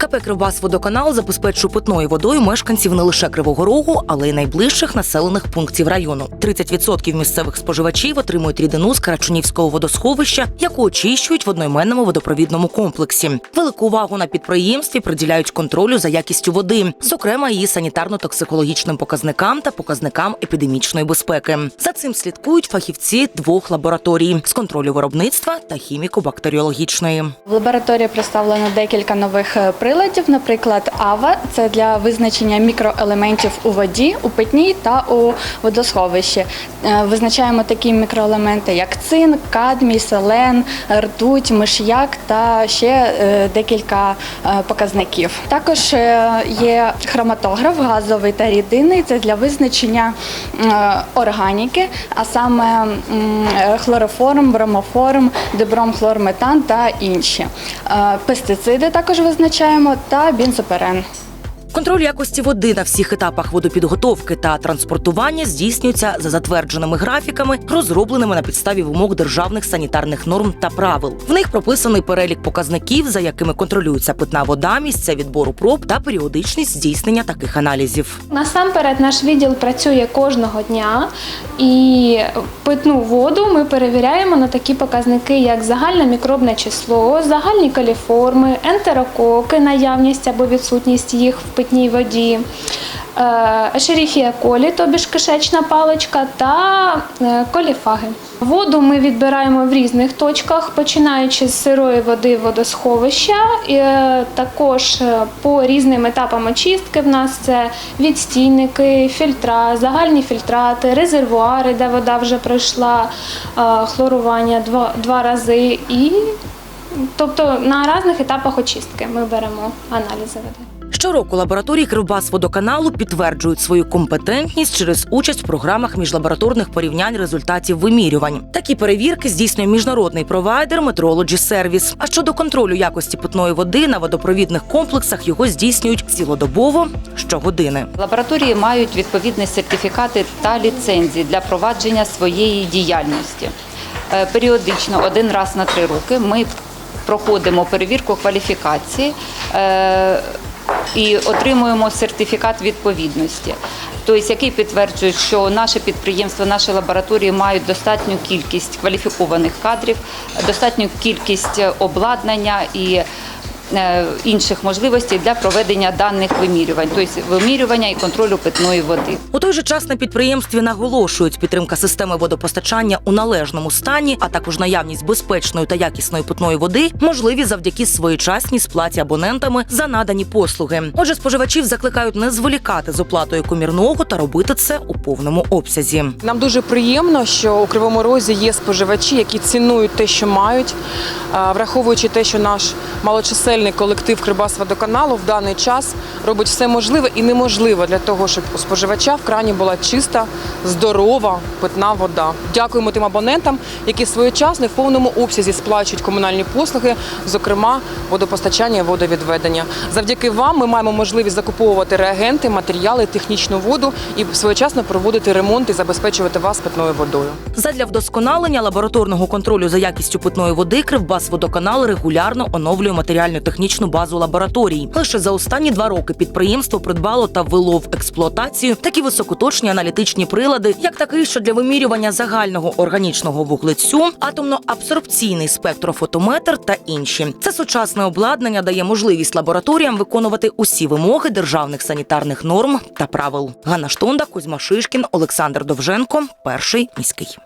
КП «Кривбасводоканал» забезпечує питною водою мешканців не лише Кривого Рогу, але й найближчих населених пунктів району. 30% місцевих споживачів отримують рідину з Карачунівського водосховища, яку очищують в одноіменному водопровідному комплексі. Велику увагу на підприємстві приділяють контролю за якістю води, зокрема її санітарно-токсикологічним показникам та показникам епідемічної безпеки. За цим слідкують фахівці двох лабораторій з контролю виробництва та хіміко-бактеріологічної. В лабораторії представлено декілька нових е, приладів. Наприклад, АВА це для визначення мікроелементів у воді, у питній та у водосховищі. Е, Визначаємо такі мікроелементи, як цинк, кадмій, селен, ртуть, миш'як та ще е, декілька е, показників. Також є хроматограф газовий та рідинний. Це для визначення органіки, а саме хлороформ, бромоформ, дибромхлорметан та інші. Пестициди також визначаємо та бензоперен. Контроль якості води на всіх етапах водопідготовки та транспортування здійснюється за затвердженими графіками, розробленими на підставі вимог державних санітарних норм та правил. В них прописаний перелік показників, за якими контролюється питна вода, місця відбору проб та періодичність здійснення таких аналізів. Насамперед, наш відділ працює кожного дня, і питну воду ми перевіряємо на такі показники, як загальне мікробне число, загальні каліформи, ентерококи, наявність або відсутність їх в питній воді. е, Ешеріхія колі, тобі ж кишечна паличка, та е, коліфаги. Воду ми відбираємо в різних точках, починаючи з сирої води водосховища, і, е, також по різним етапам очистки в нас це відстійники, фільтра, загальні фільтрати, резервуари, де вода вже пройшла хлорування два, два рази. І, тобто на різних етапах очистки ми беремо аналізи води. Щороку лабораторії Кривбасводоканалу підтверджують свою компетентність через участь в програмах міжлабораторних порівнянь результатів вимірювань. Такі перевірки здійснює міжнародний провайдер Metrology Service. А щодо контролю якості питної води на водопровідних комплексах його здійснюють цілодобово щогодини. Лабораторії мають відповідні сертифікати та ліцензії для провадження своєї діяльності. Е, Періодично, один раз на три роки, ми проходимо перевірку кваліфікації е, і отримуємо сертифікат відповідності. Тобто, який підтверджує, що наше підприємство, наші лабораторії мають достатню кількість кваліфікованих кадрів, достатню кількість обладнання і інших можливостей для проведення даних вимірювань, тобто вимірювання і контролю питної води. У той же час на підприємстві наголошують підтримка системи водопостачання у належному стані, а також наявність безпечної та якісної питної води можливі завдяки своєчасній сплаті абонентами за надані послуги. Отже, споживачів закликають не зволікати з оплатою комірного та робити це у повному обсязі. Нам дуже приємно, що у Кривому Розі є споживачі, які цінують те, що мають, враховуючи те, що наш малочисельний колектив Кривбасводоканалу в даний час робить все можливе і неможливе для того, щоб у споживача в крані була чиста, здорова, питна вода. Дякуємо тим абонентам, які своєчасно в повному обсязі сплачують комунальні послуги, зокрема водопостачання і водовідведення. Завдяки вам ми маємо можливість закуповувати реагенти, матеріали, технічну воду і своєчасно проводити ремонт і забезпечувати вас питною водою. Задля вдосконалення лабораторного контролю за якістю питної води Кривбасводоканал регулярно оновлює матеріально-технічну базу лабораторій. Лише за останні два роки підприємство придбало та ввело в експлуатацію такі високоточні аналітичні прилади, як такий, що для вимірювання загального органічного вуглецю, атомно-абсорбційний спектрофотометр та інші. Це сучасне обладнання дає можливість лабораторіям виконувати усі вимоги державних санітарних норм та правил. Ганна Штонда, Кузьма Шишкін, Олександр Довженко, перший міський.